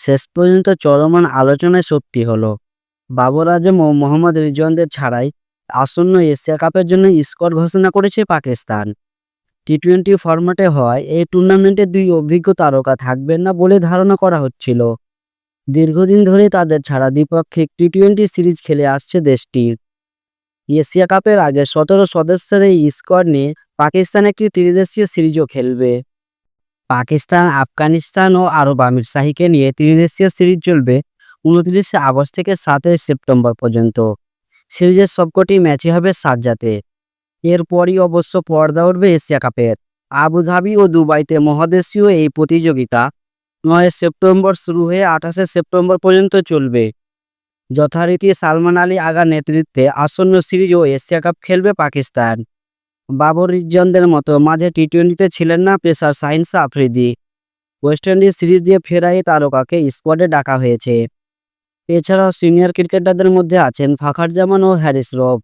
শেষ পর্যন্ত চলমান আলোচনায় সত্যি হলো। বাবর আজম ও মোহাম্মদ রিজওয়ানদের ছাড়াই আসন্ন এশিয়া কাপের জন্য স্কোয়াড ঘোষণা করেছে পাকিস্তান। টি টোয়েন্টি ফরম্যাটে হওয়ায় এই টুর্নামেন্টে দুই অভিজ্ঞ তারকা থাকবেন না বলে ধারণা করা হচ্ছিল। দীর্ঘদিন ধরে তাদের ছাড়া দ্বিপাক্ষিক টি টোয়েন্টি সিরিজ খেলে আসছে দেশটি। এশিয়া কাপের আগে সতেরো সদস্যের এই স্কোয়াড নিয়ে পাকিস্তান একটি ত্রিদেশীয় সিরিজও খেলবে। পাকিস্তান, আফগানিস্তান ও আরব আমির শাহীকে নিয়ে ত্রিদেশীয় সিরিজ চলবে উনত্রিশে আগস্ট থেকে সাতই সেপ্টেম্বর পর্যন্ত। সিরিজের সবকটি ম্যাচই হবে সারজাতে এরপরই অবশ্য পর্দা উঠবে এশিয়া কাপের। আবুধাবি ও দুবাইতে মহাদেশীয় এই প্রতিযোগিতা নয় সেপ্টেম্বর শুরু হয়ে আঠাশে সেপ্টেম্বর পর্যন্ত চলবে। যথারীতি সালমান আলী আগার নেতৃত্বে আসন্ন সিরিজ ও এশিয়া কাপ খেলবে পাকিস্তান। বাবর রিজওয়ানদের মতো। মাঝে টি টোয়েন্টিতে ছিলেন না পেসার সাইন্স আফ্রিদি। ওয়েস্ট ইন্ডিজ সিরিজ দিয়ে ফেরাই তারকাকে স্কোয়াডে ডাকা হয়েছে। এছাড়াও সিনিয়র ক্রিকেটারদের মধ্যে আছেন ফাখার জামান ও হ্যারিস রব।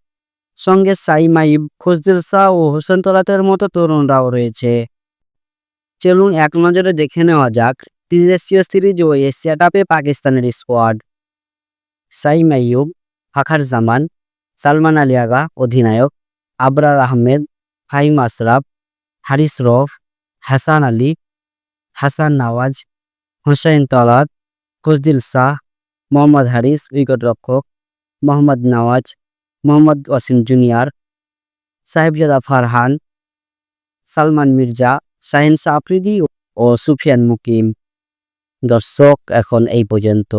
সঙ্গে সাই মাইব খুশদিল শাহ ও হোসেন তলাতের মতো তরুণরাও রয়েছে। চলুন এক নজরে দেখে নেওয়া যাক ত্রিদেশীয় সিরিজ ও এশিয়া কাপে পাকিস্তানের স্কোয়াড। সাই মাইয়ুব ফাখার জামান সালমান আলী আগা, অধিনায়ক আবরার আহমেদ ফাহিম আশরাফ, হারিস রফ, হাসান আলী, হাসান নওয়াজ হোসেন তলাত ফজদিল শাহ, মোহাম্মদ হারিস, উইকেটরক্ষক, মোহাম্মদ নওয়াজ, মোহাম্মদ ওয়াসিম জুনিয়র, সাহেবজাদা ফারহান, সালমান মির্জা, শাহিন শাহ আফ্রিদি ও সুফিয়ান মুকিম। দর্শক, এখন এই পর্যন্ত।